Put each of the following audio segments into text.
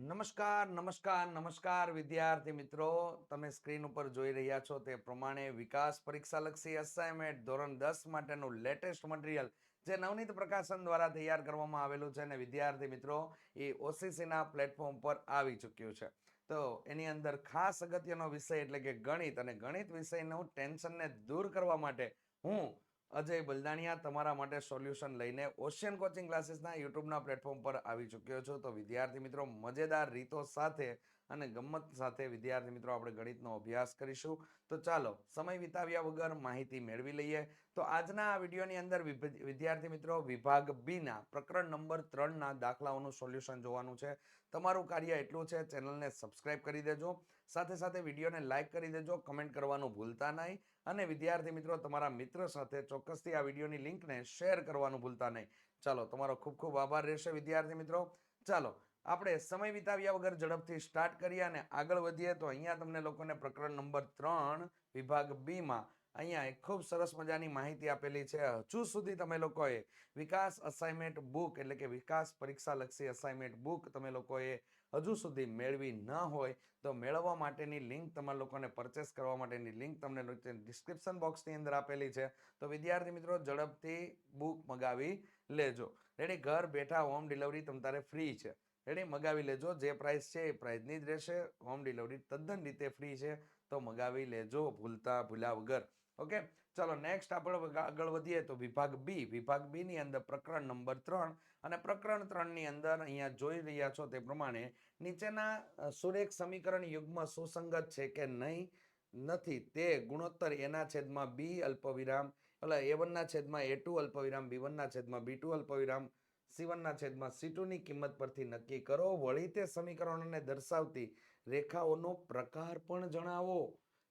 નમસ્કાર નમસ્કાર નમસ્કાર વિદ્યાર્થી મિત્રો. તમે સ્ક્રીન ઉપર જોઈ રહ્યા છો તે પ્રમાણે વિકાસ પરીક્ષા લક્ષી અસાઇનમેન્ટ ધોરણ દસ માટેનું લેટેસ્ટ મટીરિયલ જે નવનીત પ્રકાશન દ્વારા તૈયાર કરવામાં આવેલું છે અને વિદ્યાર્થી મિત્રો, એ ઓસીસીના પ્લેટફોર્મ પર આવી ચૂક્યું છે. તો એની અંદર ખાસ અગત્યનો વિષય એટલે કે ગણિત અને ગણિત વિષયનું ટેન્શનને દૂર કરવા માટે હું અજય બલદાણિયા તમારા માટે સોલ્યુશન લઈને ઓશિયન કોચિંગ ક્લાસીસના યુટ્યુબના પ્લેટફોર્મ પર આવી ચૂક્યો છું. તો વિદ્યાર્થી મિત્રો, મજેદાર રીતો સાથે અને ગમત સાથે વિદ્યાર્થી મિત્રો, આપણે ગણિતનો અભ્યાસ કરીશું. તો ચાલો, સમય વિતાવ્યા વગર માહિતી મેળવી લઈએ. તો આજના આ વિડીયોની અંદર વિદ્યાર્થી મિત્રો, વિભાગ બીના પ્રકરણ નંબર ત્રણના દાખલાઓનું સોલ્યુશન જોવાનું છે. તમારું કાર્ય એટલું છે, ચેનલને સબસ્ક્રાઇબ કરી દેજો. સાથે સાથે વિડીયોને લાઇક કરી દેજો. કમેન્ટ કરવાનું ભૂલતા નહીં. અને વિદ્યાર્થી મિત્રો, તમારા મિત્ર સાથે ચોક્કસથી આ વિડીયોની લિંકને શેર કરવાનું ભૂલતા નહીં. ચાલો, તમારો ખૂબ ખૂબ આભાર રહેશે વિદ્યાર્થી મિત્રો. ચાલો, આપણે સમય વિતાવ્યા વગર ઝડપથી સ્ટાર્ટ કરીએ અને આગળ વધીએ તો અહીંયા તમને લોકોને પ્રકરણ નંબર ત્રણ, વિભાગ બીમાં અહીંયા એક ખૂબ સરસ મજાની માહિતી આપેલી છે. હજુ સુધી તમે લોકોએ વિકાસ અસાઇનમેન્ટ બુક એટલે કે વિકાસ પરીક્ષા લક્ષી અસાઇનમેન્ટ બુક તમે લોકોએ હજુ સુધી મેળવી ન હોય તો મેળવવા માટેની લિંક તમારા લોકોને પરચેસ કરવા માટેની લિંક તમને ડિસ્ક્રિપ્શન બોક્સની અંદર આપેલી છે. તો વિદ્યાર્થી મિત્રો, ઝડપથી બુક મગાવી લેજો. રેડી ઘર બેઠા હોમ ડિલિવરી તમારે ફ્રી છે. રેડી મગાવી લેજો. જે પ્રાઇસ છે એ પ્રાઇસની જ રહેશે. હોમ ડિલિવરી તદ્દન રીતે ફ્રી છે. તો મગાવી લેજો ભૂલતા ભૂલ્યા વગર. ઓકે ચલો નેક્સ્ટ આપણે આગળ વધીએ તો વિભાગ બી વિભાગ બીની અંદર પ્રકરણ નંબર ત્રણ અને પ્રકરણ ત્રણની અંદર અહીંયા જોઈ રહ્યા છો તે પ્રમાણે નીચેના સુરેખ સમીકરણ યુગ્મ સુસંગત છે કે નહીં? નથી. તે ગુણોત્તર એના છેદમાં બી અલ્પવિરામ, એટલે એ વનના છેદમાં એ ટુ અલ્પવિરામ, બી વનના છેદમાં બી ટુ અલ્પવિરામ, સી વનના છેદમાં સી ટુની કિંમત પરથી નક્કી કરો. વળી તે સમીકરણોને દર્શાવતી રેખાઓનો પ્રકાર પણ જણાવો.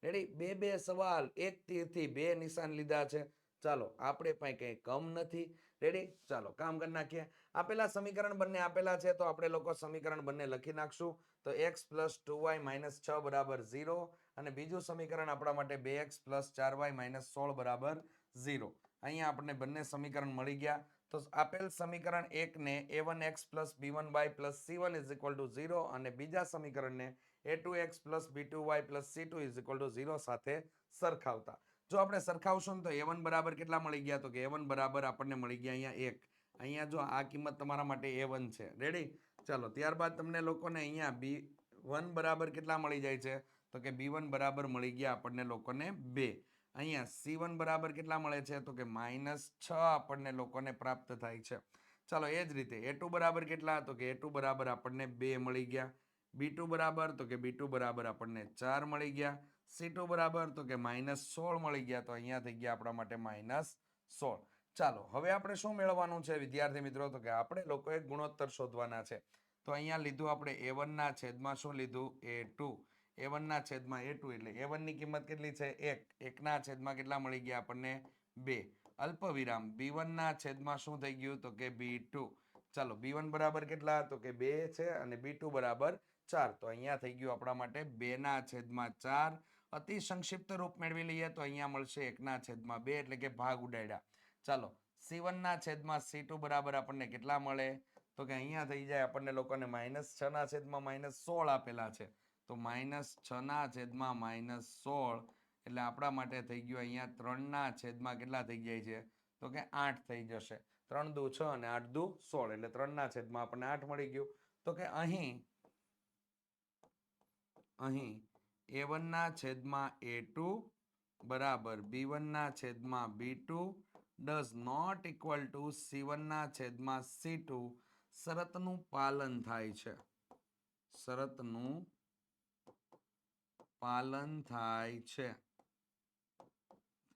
રેડી? બે બે સવાલ, એક તીરથી બે નિશાન લીધા છે. ચાલો, આપણે પાસે કંઈ કમ નથી. રેડી? ચાલો, કામ કરી નાખીએ. આપેલા સમીકરણ બંને આપેલા છે, તો આપણે લોકો સમીકરણ બંને લખી નાખશું. તો x plus two y minus છ બરાબર ઝીરો અને બીજું સમીકરણ આપણા માટે બે એક્સ પ્લસ ચાર વાય માઇનસ સોળ બરાબર ઝીરો અહીંયા આપણને બંને સમીકરણ મળી ગયા. તો આપેલ સમીકરણ એકને a one x plus b one y plus c one is equal to zero અને બીજા સમીકરણને a two x plus b two y plus c two is equal to zero સાથે સરખાવતા. જો આપણે સરખાવશું ને તો એ વન બરાબર કેટલા મળી ગયા? તો કે એ વન બરાબર આપણને મળી ગયા અહીંયા એક. અહીંયા જો આ કિંમત તમારા માટે એ વન છે. રેડી ચાલો, ત્યારબાદ તમને લોકોને અહીંયા બી વન બરાબર કેટલા મળી જાય છે? તો કે બી વન બરાબર મળી ગયા આપણને લોકોને બે. અહીંયા સી વન બરાબર કેટલા મળે છે? તો કે માઇનસ છ આપણને લોકોને પ્રાપ્ત થાય છે. ચાલો, એ જ રીતે એ બરાબર કેટલા? તો કે એ બરાબર આપણને બે મળી ગયા. બી બરાબર, તો કે બી બરાબર આપણને ચાર મળી ગયા. સી બરાબર, તો કે માઇનસ સોળ મળી ગયા. તો અહીંયા થઈ ગયા આપણા માટે માઇનસ સોળ. ચાલો, હવે આપણે શું મેળવવાનું છે, વિદ્યાર્થી મિત્રો? તો કે આપણે લોકોએ ગુણોત્તર શોધવાના છે. તો અહીંયા લીધું આપણે એ વનના છેદમાં શું લીધું? એ ટુ એ વનના છેદમાં એ ટુ એટલે એ વનની કિંમત કેટલી છે? એક. એકના છેદમાં કેટલા મળી ગયા આપણને? બે. અલ્પ વિરામ બી વનના છેદમાં શું થઈ ગયું? તો કે બી ટુ ચાલો બી વન બરાબર કેટલા? તો કે બે છે અને બી ટુ બરાબર ચાર. તો અહીંયા થઈ ગયું આપણા માટે બેના છેદમાં ચાર. અતિ સંક્ષિપ્ત રૂપ મેળવી લઈએ તો અહીંયા મળશે એકના છેદમાં બે એટલે કે ભાગ ઉડાડ્યા. ચાલો સી વનના છેદમાં સી બરાબર આપણને કેટલા મળે? તો કે અહીંયા થઈ જાય આપણને લોકોને માઇનસ છ ના છેદમાં માઇનસ સોળ આપેલા છે. તો માઇનસ છ ના છેદમાં માઇનસ સોળ, એટલે આપણા માટે થઈ ગયું અહીંયા ત્રણના છેદમાં કેટલા થઈ જાય છે? તો કે આઠ થઈ જશે. ત્રણ દુ છ અને આઠ દુ સોળ, એટલે ત્રણના છેદમાં આપણને આઠ મળી ગયું. તો કે અહીં અહીં એ વનના છેદમાં એ બરાબર બી વનના છેદમાં b two does not equal to c વનના છેદમાં સી ટુ શરતનું પાલન થાય છે. શરતનું પાલન થાય છે.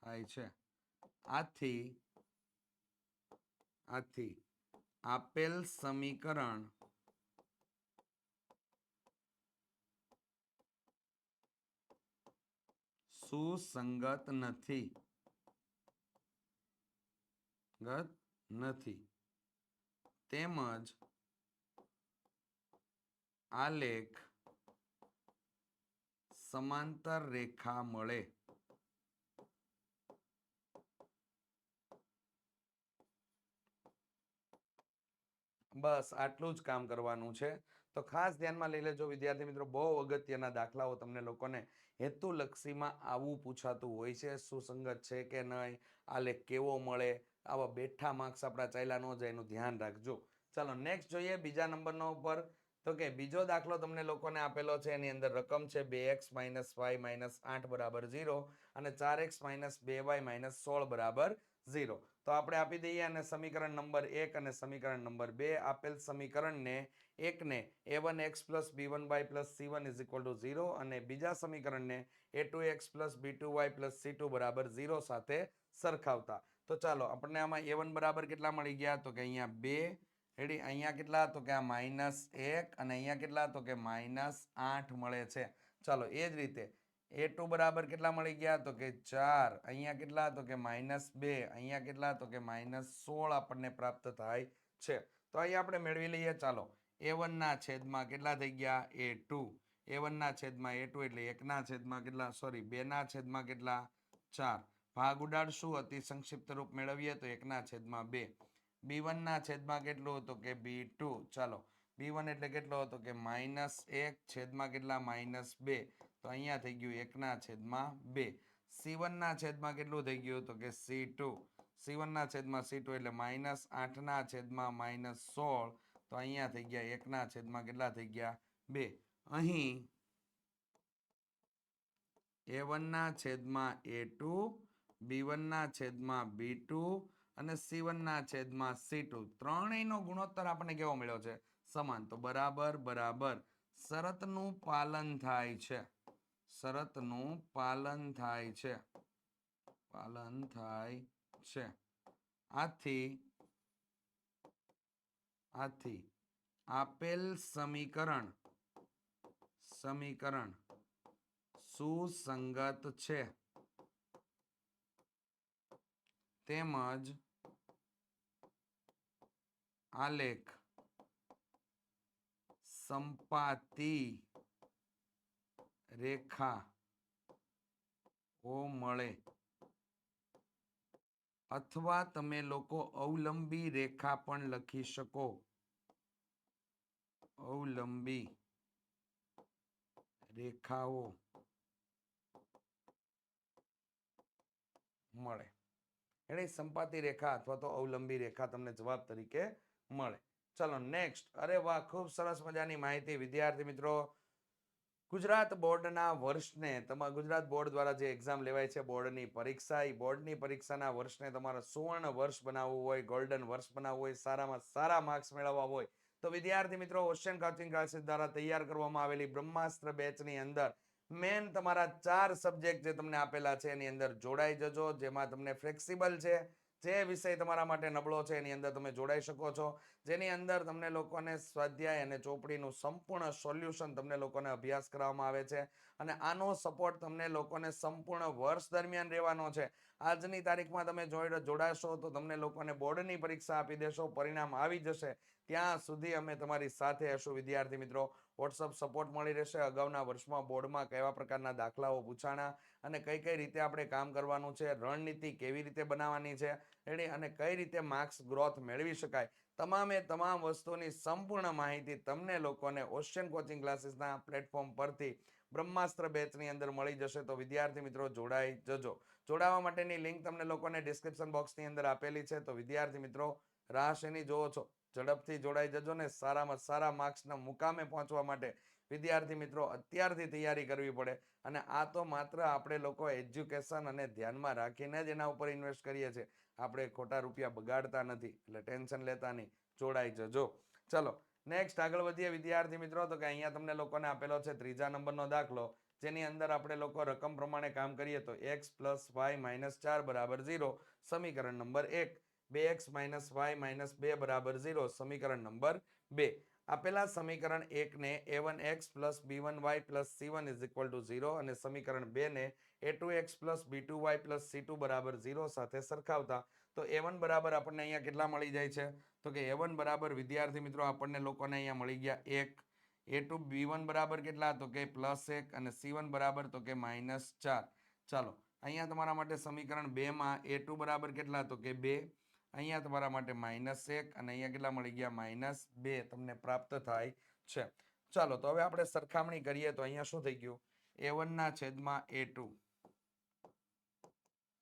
થાય છે. આથી આથી આપેલ સમીકરણ સુસંગત નથી. ગત નથી. તેમજ આલેખ સમાંતર રેખા મળે. બસ આટલું જ કામ કરવાનું છે. તો ખાસ ધ્યાનમાં લઈ લેજો વિદ્યાર્થી મિત્રો, બહુ અગત્યના દાખલાઓ તમને લોકોને હેતુલક્ષીમાં આવું પૂછાતું હોય છે. સુસંગત છે કે નહીં? આલેખ કેવો મળે? આવા બેઠા માર્ક્સ આપણા ચાલ્યા ન જાય એનું ધ્યાન રાખજો. ચાલો નેક્સ્ટ જોઈએ બીજા નંબરનો ઉપર. તો કે બીજો દાખલો તમને લોકોને આપેલો છે, એની અંદર રકમ છે બે એક્સ માઇનસ વાય માઇનસ આઠ બરાબર ઝીરો અને ચાર એક્સ માઇનસ બે વાય માઇનસ સોળ બરાબર ઝીરો. તો આપણે આપી દઈએ અને સમીકરણ નંબર એક અને સમીકરણ નંબર બે આપેલ સમીકરણને એકને a one x plus b one y plus c one is equal to zero અને બીજા સમીકરણને a two x plus b two y plus c two બરાબર ઝીરો સાથે સરખાવતા. તો ચાલો, આપણને આમાં એ વન બરાબર કેટલા મળી ગયા? તો કે અહીંયા બે. રેડી અહીંયા કેટલા? તો કે આ માઇનસ એક અને અહીંયા કેટલા? તો કે માઇનસ આઠ મળે છે. ચાલો, એ જ રીતે. એ ટુ બરાબર કેટલા મળી ગયા? તો કે ચાર. અહીંયા કેટલા? તો કે માઇનસ બે. અહીંયા કેટલા? તો કે માઇનસ સોળ આપણને પ્રાપ્ત થાય છે. તો અહીંયા આપણે મેળવી લઈએ. ચાલો, એ વનના છેદમાં કેટલા થઈ ગયા? એ ટુ. એ વનના છેદમાં એ ટુ એટલે એકના છેદમાં કેટલા? સોરી બેના છેદમાં કેટલા? ચાર. ભાગ ઉડાડશું, અતિ સંક્ષિપ્ત રૂપ મેળવીએ તો એકના છેદમાં બે. બી ના છેદમાં કેટલું હતું કે બી ટુ? ચાલો, બી એટલે કેટલો હતો કે માઇનસ એક, છેદમાં કેટલા? માઇનસ બે. તો અહીંયા થઈ ગયું એકના છેદમાં બે. સી ના છેદમાં કેટલું થઈ ગયું તો કે સી ટુ? સી છેદમાં સી એટલે માઇનસ આઠના છેદમાં માઇનસ સોળ. તો અહીંયા થઈ ગયા એકના છેદમાં કેટલા થઈ ગયા? બે. અહીં એ ના છેદમાં એ બી ના છેદમાં બી ટુ અને સી ના છેદમાં સી ટુ. ત્રણેયનો ગુણોત્તર આપણને કેવો મળ્યો છે? સમાન. તો બરાબર બરાબર. શરતનું પાલન થાય છે. શરતનું પાલન થાય છે. પાલન થાય છે. આથી આથી આપેલ સમીકરણ સમીકરણ સુસંગત છે. તેમજ આલેખ સંપાતી રેખા ઓ મળે. અથવા તમે લોકો અવલંબી રેખા પણ લખી શકો. અવલંબી રેખાઓ મળે. એની સંપાતી રેખા અથવા તો અવલંબી રેખા તમને જવાબ તરીકે મળે. ચલો નેક્સ્ટ અરે વાહ, ખૂબ સરસ મજાની માહિતી. વિદ્યાર્થી મિત્રો, ગુજરાત બોર્ડના વર્ષને તમારા ગુજરાત બોર્ડ દ્વારા જે એક્ઝામ લેવાય છે બોર્ડની પરીક્ષા એ બોર્ડની પરીક્ષાના વર્ષને તમારે સુવર્ણ વર્ષ બનાવવું હોય ગોલ્ડન વર્ષ બનાવવું હોય, સારામાં સારા માર્ક્સ મેળવવા હોય. તો વિદ્યાર્થી મિત્રો ઓશિયન કોચિંગ ક્લાસીસ દ્વારા તૈયાર કરવામાં આવેલી બ્રહ્માસ્ત્ર બેચની અંદર મેન તમારા ચાર સબ્જેક્ટ જે તમને આપેલા છે, એની અંદર જોડાઈ જજો, જેમાં તમને ફ્લેક્સિબલ છે, જે વિષય તમારા માટે નબળો છે, એની અંદર તમે જોડાઈ શકો છો. જેની અંદર તમને લોકોને સ્વાધ્યાય અને ચોપડીનું સંપૂર્ણ સોલ્યુશન તમને લોકોને અભ્યાસ કરવામાં આવે છે અને આનો સપોર્ટ તમને લોકોને સંપૂર્ણ વર્ષ દરમિયાન રહેવાનો છે. આજની તારીખમાં તમે જોડાશો તો તમને લોકોને બોર્ડની પરીક્ષા આપી દેશો, પરિણામ આવી જશે. ત્યાં સુધી અમે તમારી સાથે હશું, વિદ્યાર્થી મિત્રો. વોટ્સઅપ સપોર્ટ મળી રહેશે. અગાઉના વર્ષમાં બોર્ડમાં કેવા પ્રકારના દાખલાઓ પૂછાણા અને કઈ કઈ રીતે આપણે કામ કરવાનું છે, રણનીતિ કેવી રીતે બનાવવાની છે એની અને કઈ રીતે માર્ક્સ ગ્રોથ મેળવી શકાય? તમામે તમામ વસ્તુની સંપૂર્ણ માહિતી તમને લોકોને ઓશિયન કોચિંગ ક્લાસીસના પ્લેટફોર્મ પરથી બ્રહ્માસ્ત્ર બેચની અંદર મળી જશે. તો વિદ્યાર્થી મિત્રો, જોડાઈ જજો. જોડાવા માટેની લિંક તમને લોકોને ડિસ્ક્રિપ્શન બોક્સની અંદર આપેલી છે. તો વિદ્યાર્થી મિત્રો રાહ જોવો છો? ઝડપથી જોડાઈ જજો ને સારામાં સારા માર્ક્સના મુકામે પહોંચવા માટે વિદ્યાર્થી મિત્રો અત્યારથી તૈયારી કરવી પડે. અને આ તો માત્ર આપણે લોકો એજ્યુકેશન અને ધ્યાનમાં રાખીને જ એના ઉપર ઇન્વેસ્ટ કરીએ છીએ. આપણે ખોટા રૂપિયા બગાડતા નથી, એટલે ટેન્શન લેતા નહીં. જોડાઈ જજો. ચલો, નેક્સ્ટ આગળ વધીએ વિદ્યાર્થી મિત્રો. તો કે અહીંયા તમને લોકોને આપેલો છે ત્રીજા નંબરનો દાખલો. જેની અંદર આપણે લોકો રકમ પ્રમાણે કામ કરીએ તો એક્સ પ્લસ વાય માઇનસ ચાર બરાબર ઝીરો, સમીકરણ નંબર એક. બે એક્સ માઇનસ વાય માઇનસ બે બરાબર ઝીરો, સમીકરણ નંબર બે. આપેલા સમીકરણ એકને a one x plus b one y plus c one is equal to zero અને સમીકરણ બેને a two x plus b two y plus c two બરાબર ઝીરો સાથે સરખાવતા. તો એ વન બરાબર આપણને અહીંયા કેટલા મળી જાય છે? તો કે એ વન બરાબર વિદ્યાર્થી મિત્રો આપણને લોકોને અહીંયા મળી ગયા એક. એ ટુ બી વન બરાબર કેટલા? તો કે પ્લસ એક અને સી વન બરાબર તો કે માઇનસ ચાર. ચાલો, અહીંયા તમારા માટે સમીકરણ બેમાં એ ટુ બરાબર કેટલા? તો કે બે. અહીંયા તમારા માટે માઇનસ એક અને અહીંયા કેટલા મળી ગયા? માઇનસ બે તમને પ્રાપ્ત થાય છે. ચાલો, તો હવે આપણે સરખામણી કરીએ તો અહીંયા શું થઈ ગયું? એ વનના છેદમાં એ ટુ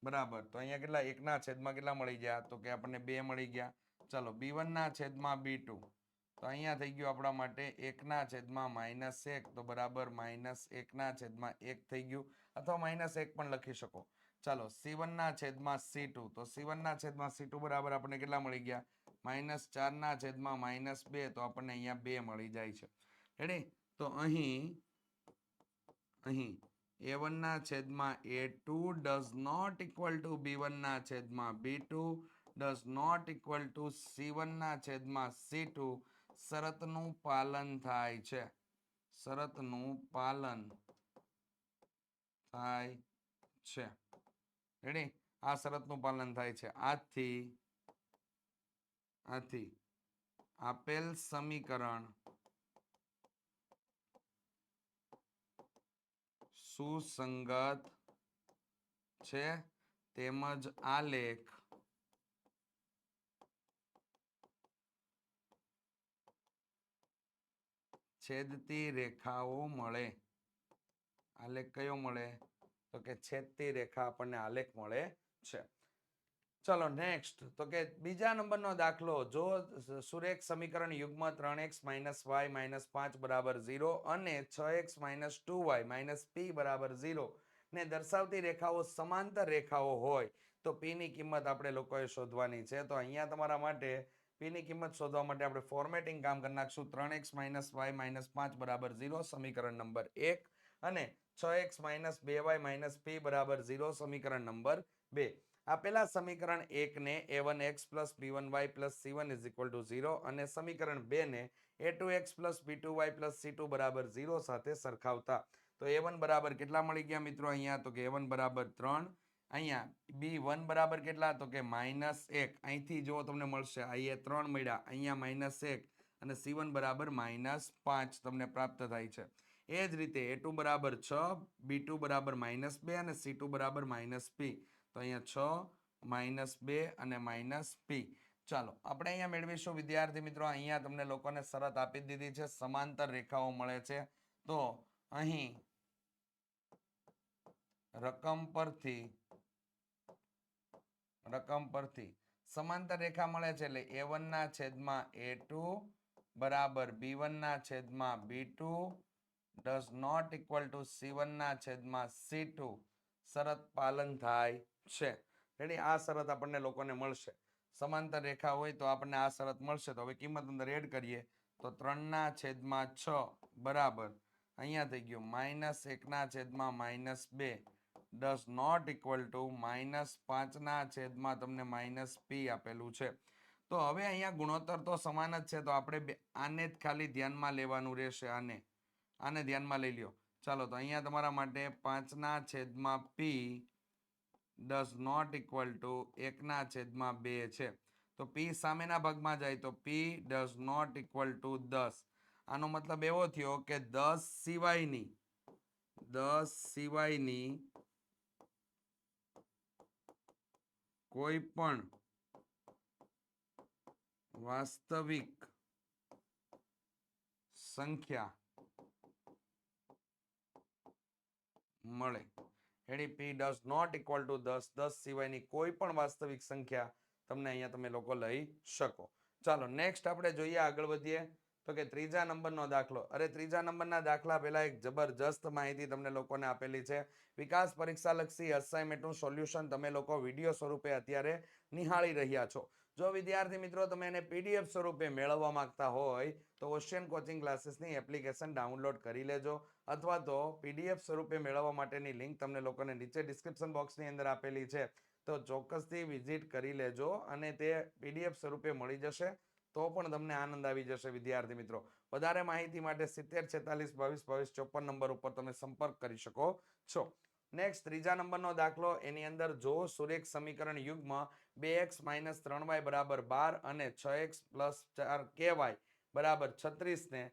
બરાબર. તો અહીંયા કેટલા? એકના છેદમાં કેટલા મળી ગયા? તો કે આપણને બે મળી ગયા. ચાલો બી વનના છેદમાં બી ટુ તો અહીંયા થઈ ગયું આપણા માટે એકના છેદમાં માઇનસ એક. તો બરાબર માઇનસ એકના છેદમાં એક થઈ ગયું. અથવા માઇનસ એક પણ લખી શકો. ચાલો સી વનના છેદમાં સી ટુ તો સી વનના છેદમાં સી ટુ બરાબર આપણને કેટલા મળી ગયા? માઇનસ ચારના છેદમાં માઇનસ બે, તો આપણને અહીંયા બે મળી જાય છે. રેડી તો અહીં અહીં એ વનના છેદમાં a two does not equal to b વનના છેદમાં b two does not equal to c વનના છેદમાં સી ટુ શરતનું પાલન થાય છે. શરતનું પાલન થાય છે. રેડી? આ શરતનું પાલન થાય છે. આથી આથી આપેલ સમીકરણ સુસંગત છે. તેમજ આલેખ છેદતી રેખાઓ મળે. આલેખ કયો મળે? તો કે છેદતી રેખા આપણને આલેખ મળે છે. ચલો નેક્સ્ટ તો કે બીજા નંબરનો દાખલો, જો સુરેખ સમીકરણ યુગ્મ ત્રણ એક્સ માઇનસ વાય માઇનસ પાંચ બરાબર ઝીરો અને છ x minus two y minus p બરાબર ઝીરો ને દર્શાવતી રેખાઓ સમાંતર રેખાઓ હોય, તો પીની કિંમત આપણે લોકોએ શોધવાની છે. તો અહીંયા તમારા માટે પીની કિંમત શોધવા માટે આપણે ફોર્મેટિંગ કામ કરી નાખશું. ત્રણ એક્સ માઇનસ વાય માઇનસ પાંચ બરાબર ઝીરો સમીકરણ નંબર એક અને છ એક્સ માઇનસ બે વાય માઇનસ પી બરાબર ઝીરો સમીકરણ નંબર બે. આપેલા સમીકરણ એકને a one x plus b one y plus c one is equal to zero અને સમીકરણ બે ને a two x plus b two y plus c two બરાબર ઝીરો સાથે સરખાવતા. તો એ વન બરાબર કેટલા મળી ગયા મિત્રો અહીંયા? તો કે એ વન બરાબર ત્રણ. અહીંયા બી વન બરાબર કેટલા? તો કે માઇનસ એક. અહીંથી જો તમને મળશે અહીંયા ત્રણ મળ્યા. અહીંયા માઇનસ એક અને સી વન બરાબર માઇનસ પાંચ તમને પ્રાપ્ત થાય છે. એ જ રીતે એ ટુ બરાબર છ બી ટુ બરાબર માઇનસ બે અને સી ટુ બરાબર માઇનસ પી તો અહીંયા છ, માઇનસ બે અને માઇનસ પી ચાલો, આપણે અહીંયા મેળવીશું. વિદ્યાર્થી મિત્રો, અહીંયા તમને લોકોને શરત આપી દીધી છે. સમાંતર રેખાઓ મળે છે. તો અહીં રકમ પરથી રકમ પરથી સમાંતર રેખા મળે છે એટલે એ ના છેદમાં એ ટુ બરાબર બી ના છેદમાં b two does not equal to c ના છેદમાં સી શરત પાલન થાય છે. રેડી આ શરત આપણને લોકોને મળશે. સમાંતર રેખા હોય તો આપણને આ શરત મળશે. તો હવે કિંમત અંદર એડ કરીએ તો ત્રણના છેદમાં છ, બરાબર. અહીંયા થઈ ગયું. માઇનસ એકના છેદમાં માઇનસ બે. Does not equal to minus પાંચના છેદમાં તમને માઇનસ પી આપેલું છે. તો હવે અહીંયા ગુણોત્તર તો સમાન જ છે. તો આપણે આને જ ખાલી ધ્યાનમાં લેવાનું રહેશે આને. આને ધ્યાનમાં લઈ લ્યો. ચાલો, તો અહીંયા તમારા માટે પાંચના છેદમાં p does not equal to એકના છેદમાં બે છે. તો પી સામેના ભાગમાં જાય તો p does not equal to દસ. આનો મતલબ એવો થયો કે દસ સિવાયની દસ સિવાયની કોઈ પણ વાસ્તવિક સંખ્યા મળે. એની p does not equal to દસ. દસ સિવાયની કોઈ પણ વાસ્તવિક સંખ્યા તમને અહીંયા તમે લોકો લઈ શકો. ચાલો નેક્સ્ટ આપણે જોઈએ આગળ વધીએ. તો કે ત્રીજા નંબરનો દાખલો. અરે, ત્રીજા નંબરના દાખલા પહેલાં એક જબરજસ્ત માહિતી તમને લોકોને આપેલી છે. વિકાસ પરીક્ષાલક્ષી અસાઇનમેન્ટનું સોલ્યુશન તમે લોકો વીડિયો સ્વરૂપે અત્યારે નિહાળી રહ્યા છો. જો વિદ્યાર્થી મિત્રો તમે એને પીડીએફ સ્વરૂપે મેળવવા માંગતા હોય, તો ઓશિયન કોચિંગ ક્લાસીસની એપ્લિકેશન ડાઉનલોડ કરી લેજો. અથવા તો પીડીએફ સ્વરૂપે મેળવવા માટેની લિંક તમને લોકોને નીચે ડિસ્ક્રિપ્શન બોક્સની અંદર આપેલી છે. તો ચોક્કસથી વિઝિટ કરી લેજો અને તે પીડીએફ સ્વરૂપે મળી જશે, તો પણ તમને આનંદ આવી જશે વિદ્યાર્થી મિત્રો. વધારે માહિતી માટે સિત્તેર છેતાલીસ બાવીસ બાવીસ ચોપન નંબર ઉપર તમે સંપર્ક કરી શકો છો. નેક્સ્ટ ત્રીજા નંબરનો દાખલો, એની અંદર જો સુરેખ સમીકરણ યુગ્મ બે એક્સ માઇનસ ત્રણ વાય બરાબર બાર અને છ એક્સ પ્લસ ચાર કે વાય બરાબર છત્રીસને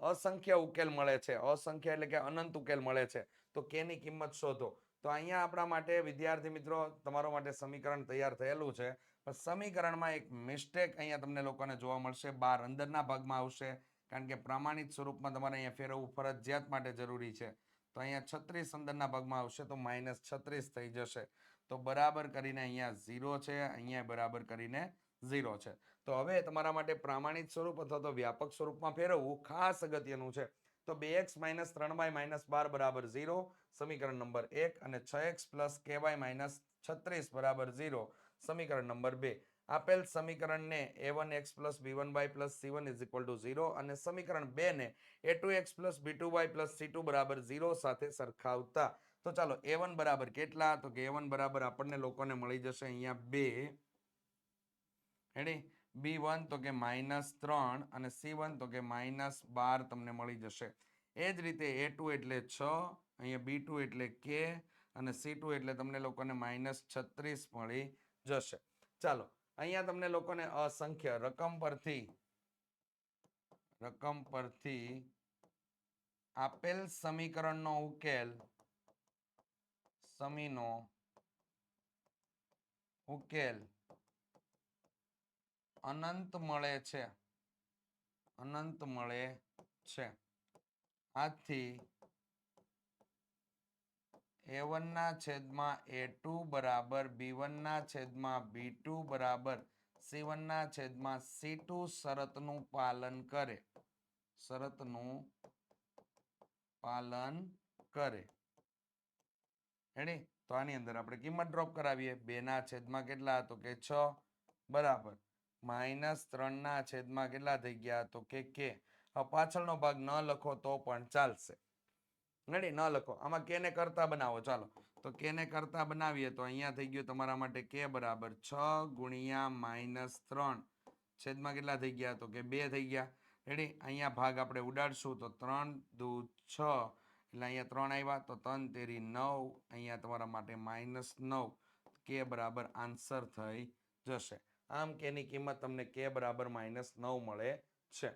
અસંખ્ય ઉકેલ મળે છે. અસંખ્ય એટલે કે અનંત ઉકેલ મળે છે. તો કેની કિંમત શોધો. તો અહીંયા આપણા માટે વિદ્યાર્થી મિત્રો તમારો માટે સમીકરણ તૈયાર થયેલું છે. પણ સમીકરણમાં એક મિસ્ટેક અહીંયા તમને લોકોને જોવા મળશે. બાર અંદરના ભાગમાં આવશે. કારણ કે પ્રમાણિત સ્વરૂપમાં તમારે અહીંયા ફેરવવું ફરજિયાત માટે જરૂરી છે. તો અહીંયા છત્રીસ અંદરના ભાગમાં આવશે તો માઇનસ છત્રીસ થઈ જશે. તો બરાબર કરીને અહીંયા ઝીરો છે, અહીંયા બરાબર કરીને ઝીરો છે. તો હવે તમારા માટે પ્રામાણિક સ્વરૂપ અથવા તો વ્યાપક સ્વરૂપમાં ફેરવવું ખાસ અગત્યનું છે. તો બે એક્સ માઇનસ ત્રણ બાય માઇનસ બાર બરાબર ઝીરો સમીકરણ નંબર એક અને છ x plus k y minus છત્રીસ બરાબર ઝીરો સમીકરણ નંબર બે. આપેલ સમીકરણને a one x plus b one y plus c one is equal to zero અને સમીકરણ બે ને a two x plus b two y plus c two બરાબર ઝીરો સાથે સરખાવતા. તો ચાલો એ વન બરાબર કેટલા? તો કે એ વન બરાબર આપણને લોકોને મળી જશે અહીંયા બે. હેડી બી વન તો કે માઇનસ ત્રણ અને સી વન તો કે માઇનસ બાર તમને મળી જશે. એ જ રીતે એ ટુ એટલે છ, અહીંયા બી ટુ એટલે કે અને સી ટુ એટલે તમને લોકોને માઇનસ છત્રીસ મળી જશે. ચાલો, અહીંયા તમને લોકોને અસંખ્ય રકમ પરથી રકમ પરથી આપેલ સમીકરણનો ઉકેલ સમીનો ઉકેલ અનંત મળે છે. અનંત મળે છે. આથી એ ના છેદમાં એ ટુ બરાબર બી ના છેદમાં બી ટુ બરાબર સી ના છેદમાં સી ટુ શરતનું પાલન કરે. શરતનું પાલન કરે. રેડી તો આની અંદર આપણે કિંમત ડ્રોપ કરાવીએ. બે ના છેદમાં કેટલા? તો કે છ. બરાબર. માઇનસ ત્રણ ના છેદમાં કેટલા થઈ ગયા? તો કે કે પાછળનો ભાગ ન લખો તો પણ ચાલશે. નડી ન લખો. આમાં કેને કરતા બનાવો. ચાલો. તો કેને કરતા બનાવીએ તો અહીંયા થઈ ગયું તમારા માટે કે બરાબર છ ગુણ્યા માઇનસ ત્રણ. છેદમાં કેટલા થઈ ગયા? તો કે બે થઈ ગયા. રેડી અહીંયા ભાગ આપણે ઉડાડશું તો ત્રણ દુ છ એટલે અહીંયા ત્રણ આવ્યા તો ત્રણ તેરી નવ, અહીંયા તમારા માટે માઇનસ નવ કે બરાબર આન્સર થઈ જશે. આમ કેની કિંમત તમને કે બરાબર માઇનસ નવ મળે છે.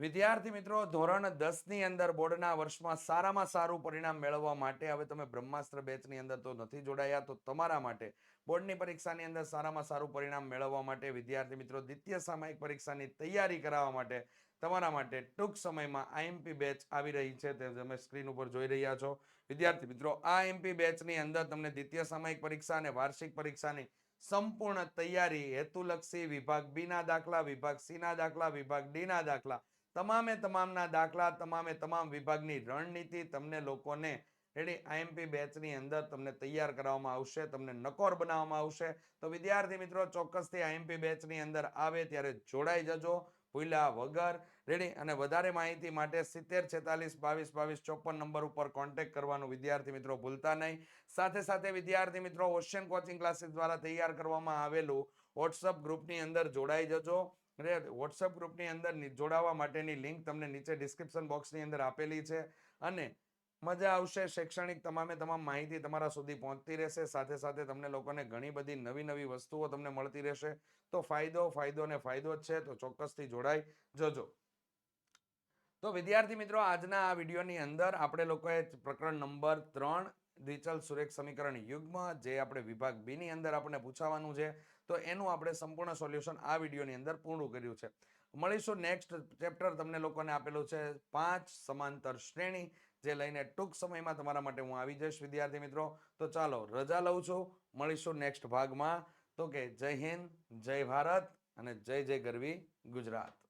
વિદ્યાર્થી મિત્રો, ધોરણ દસની અંદર બોર્ડના વર્ષમાં સારામાં સારું પરિણામ મેળવવા માટે હવે તમે બ્રહ્માસ્ત્ર બેચની અંદર તો નથી જોડાયા, તો તમારા માટે બોર્ડની પરીક્ષાની અંદર સારામાં સારું પરિણામ મેળવવા માટે વિદ્યાર્થી મિત્રો, દ્વિતીય સામાયિક પરીક્ષાની તૈયારી કરાવવા માટે તમારા માટે ટૂંક સમયમાં આઈએમપી બેચ આવી રહી છે, તે તમે સ્ક્રીન ઉપર જોઈ રહ્યા છો. વિદ્યાર્થી મિત્રો આ એમપી બેચની અંદર તમને દ્વિતીય સામાયિક પરીક્ષા અને વાર્ષિક પરીક્ષાની સંપૂર્ણ તૈયારી હેતુલક્ષી વિભાગ બી ના દાખલા, વિભાગ સી ના દાખલા, વિભાગ ડી ના દાખલા તમામે તમામના દાખલા, તમામે તમામ વિભાગની રણનીતિ તમને લોકોને રેડી આઈએમપી બેચની અંદર તમને તૈયાર કરવામાં આવશે, તમને નકોર બનાવવામાં આવશે. તો વિદ્યાર્થી મિત્રો, ચોક્કસથી આઈએમપી બેચની અંદર આવે ત્યારે જોડાઈ જજો, ભૂલ્યા વગર. રેડી અને વધારે માહિતી માટે સિત્તેર છેતાલીસ બાવીસ બાવીસ ચોપન નંબર ઉપર કોન્ટેક્ટ કરવાનું વિદ્યાર્થી મિત્રો ભૂલતા નહીં. સાથે સાથે વિદ્યાર્થી મિત્રો, ઓશિયન કોચિંગ ક્લાસીસ દ્વારા તૈયાર કરવામાં આવેલું વોટ્સઅપ ગ્રુપની અંદર જોડાઈ જજો. વોટ્સઅપ ગ્રુપની અંદર જોડાવા માટેની લિંક તમને નીચે ડિસ્ક્રિપ્શન બોક્સની અંદર આપેલી છે અને મજા આવશે શૈક્ષણિક તમામે તમામ માહિતી તમારા સુધી પહોંચતી રહેશે. સાથે સાથે તમને લોકોને ઘણી બધી નવી નવી વસ્તુઓ તમને મળતી રહેશે. તો ફાયદો ફાયદો ને ફાયદો જ છે. તો ચોક્કસથી જોડાઈ જજો. તો વિદ્યાર્થી મિત્રો, આજના આ વિડીયોની અંદર આપણે લોકોએ પ્રકરણ નંબર ત્રણ દ્વિચલ સુરેખ સમીકરણ યુગ્મ, જે આપણે વિભાગ બીની અંદર આપણે પૂછાવાનું છે, તો એનું આપણે સંપૂર્ણ સોલ્યુશન આ વિડીયોની અંદર પૂર્ણ કર્યું છે. મળીશું નેક્સ્ટ ચેપ્ટર તમને લોકોને આપેલું છે પાંચ સમાંતર શ્રેણી, જે લઈને ટૂંક સમયમાં તમારા માટે હું આવી જઈશ, વિદ્યાર્થી મિત્રો. તો ચાલો, રજા લઉં છું. મળીશું નેક્સ્ટ ભાગમાં. તો કે જય હિન્દ, જય ભારત અને જય જય ગરવી ગુજરાત.